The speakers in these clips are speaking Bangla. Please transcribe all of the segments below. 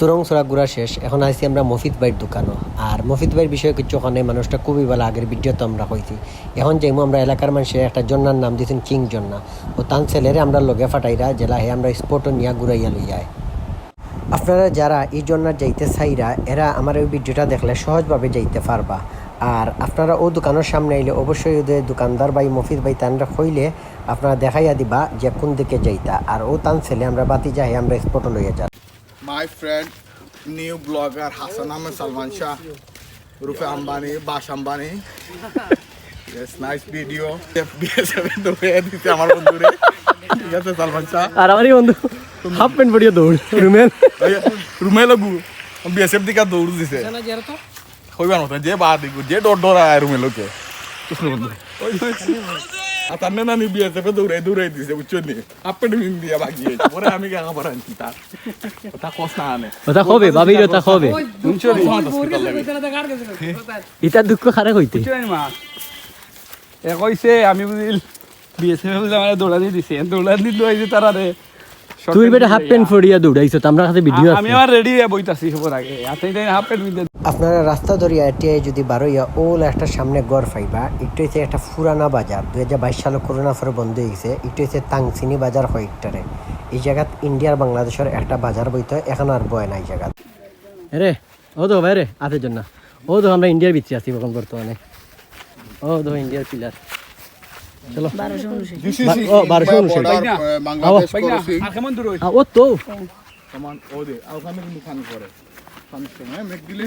তুরং সোরা ঘুরা শেষ। এখন আইসি আমরা মফিদ ভাইয়ের দোকানও। আর মফিদ ভাইয়ের বিষয়ে কিছু ওখানে মানুষটা খুবই ভালো, আগের ভিডিও তো আমরা হইছি এখন যাইমু আমরা এলাকার মানুষের একটা জন্নার নাম দিয়েছেন কিং জন্না। ও তান ছেলেরে আমরা লগে ফাটাইরা জেলা হে আমরা স্পটও নিয়ে ঘুরাইয়া লইয়ায় আপনারা যারা এই জন্নার যাইতে চাইরা, এরা আমার ওই ভিডিওটা দেখলে সহজভাবে যাইতে পারবা। আর আপনারা ও দোকানের সামনে এলে অবশ্যই ওদের দোকানদার ভাই মফিদ ভাই তানরা কইলে আপনারা দেখাইয়া দিবা যে কোন দিকে যাইতা। আর ও তান ছেলে আমরা বাতি যাই আমরা স্পটও লইয়া যা my friend, new blogger Hassan Ahmed Salman Shah, Rufe Ambani, Bash Ambani. yes, nice video. BSF দৌড়ে দিতে আমার বন্ধুরে ঠিক আছে সালমান শাহ আর আমারই বন্ধু হাফ প্যান্ট পরিয়ে দৌড় রুমের রুমে লগু বিএসএফ দিকে দৌড় দিছে হইবার মতো যে বা দিগু যে ডর ডর আয় রুমে লোকে কৃষ্ণ বন্ধু আর তার না নি বিএসএফ দৌড়ে দৌড়ে দিছে বুঝছ নি আপনি মিন দিয়া বাকি পরে আমি গাঙা পড়া আনছি তার তা কষ্ট না আনে ওটা হবে বাবির ওটা হবে শুনছো নি এটা দুঃখ খারাপ হইতে এ কইছে আমি বুঝিল বিএসএফ বুঝলে আমার দৌড়ানি দিছে দৌড়ানি দৌড়াইছে তারা রে তুই বেটা হাফ প্যান্ট পরিয়া দৌড়াইছো আমার কাছে ভিডিও আমি আমার রেডি বইতাছি সবার আগে হাতে হাফ প্যান্ট আপনারা রাস্তা ধরিয়া এটিয়ে যদি বারোইয়া ওল একটা সামনে গড় পাইবা একটু হচ্ছে একটা ফুরানা বাজার। দুই হাজার বাইশ সালে করোনা পরে বন্ধ হয়ে গেছে একটু হচ্ছে তাংচিনি বাজার হয় একটারে এই জায়গাত ইন্ডিয়ার বাংলাদেশের একটা বাজার বইতে এখন আর বয় না এই জায়গাত। রে ও তো ভাই রে আতের জন্য। ও তো আমরা ইন্ডিয়ার ভিতরে আছি এখন বর্তমানে। ও তো ইন্ডিয়ার পিলার চলো। ও বারোশো ও তো। মেক দিলে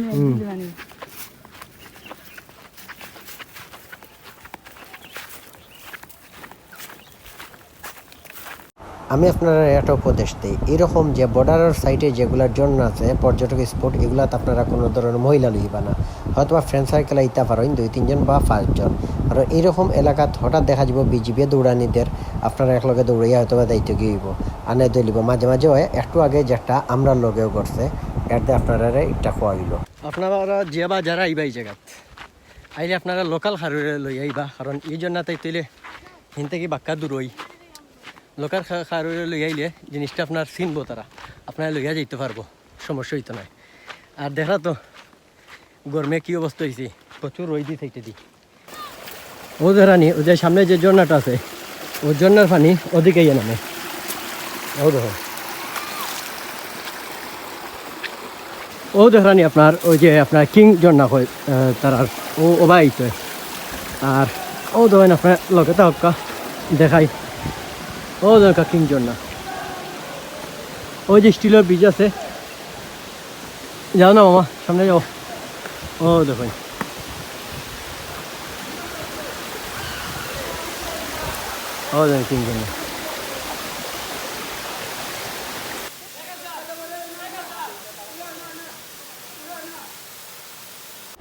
আমি আপনারা একটা উপদেশ দিই। এরকম যে বর্ডারের সাইডে যেগুলোর জন্য আছে পর্যটক স্পট এগুলাতে আপনারা কোনো ধরনের মহিলা লইবা না। হয়তো বা ফ্রেন্ড সার্কেল আইতে পারেন দুই তিনজন বা পাঁচজন। আর এইরকম এলাকাত হঠাৎ দেখা যাব বিজিবি দৌড়ানিদের আপনারা একলগে দৌড়াইয়া হয়তো বা দায়িত্ব গিয়েব আনে দলিব মাঝে মাঝে হয় একটু আগে যেটা আমরা লগেও করছে এটাতে আপনারা এটা খোয়াইল আপনারা যে বা যারা আইবা এই জায়গাত, আইলে আপনারা লোকাল হারুরে লই আইবা, কারণ এই জন্য তাই তৈলে হিন থেকে বাক্কা দূর হই। লোকাল খারুরে লই আইলে জিনিসটা আপনার চিনবো তারা, আপনারা লইয়া যাইতে পারব, সমস্যা হইতো নয় আর দেখা তো, গরমে কি অবস্থা হয়েছে প্রচুর রই দিয়ে থাকতে দি ও ধরানি ও যে সামনে যে ঝর্ণাটা আছে, ও ঝর্ণার পানি ওদিকে ইয়ে নামে। ও দেখো। ও দেখানি আপনার, ওই যে আপনার কিং ঝর্ণা হয় তার ও ওবাইতে আর ও দেখেন আপনার লগে হক্কা দেখাই। ও দেখা কিং ঝর্ণা ওই যে স্টিলের বীজ আছে। যাও না মামা, সামনে যাও। ও দেখুন ও দেখেন কিং ঝর্ণা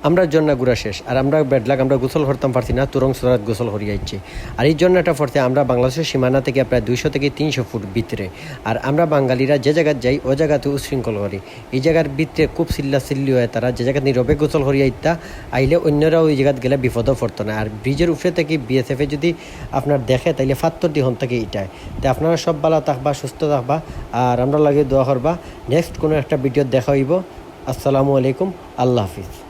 আমরা জন্য ঘুরা শেষ। আর আমরা বেডলাক আমরা গোসল করতাম পারছি না, তুরং সুরাত গোসল করি যাচ্ছি আর এই জন্নাটা পড়তে আমরা বাংলাদেশের সীমানা থেকে প্রায় দুইশো থেকে তিনশো ফুট ভিতরে। আর আমরা বাঙালিরা যে জায়গায় যাই ও জায়গাতে উশৃঙ্খল করি। এই জায়গার ভিতরে খুব চিল্লা চিল্লি হয় তারা, যে জায়গায় নীরবে গোসল করি আইতা, আইলে অন্যরা ওই জায়গাত গেলে বিপদও পড়তো না। আর ব্রিজের উপরে থেকে বিএসএফে যদি আপনার দেখে, তাইলে ফাত্তর দিহন থেকে ইটায় তো আপনারা সব ভালো থাকবা, সুস্থ থাকবা, আর আমরা লাগে দোয়া করবা। নেক্সট কোনো একটা ভিডিও দেখা হইব। আসসালামু আলাইকুম, আল্লাহ হাফিজ।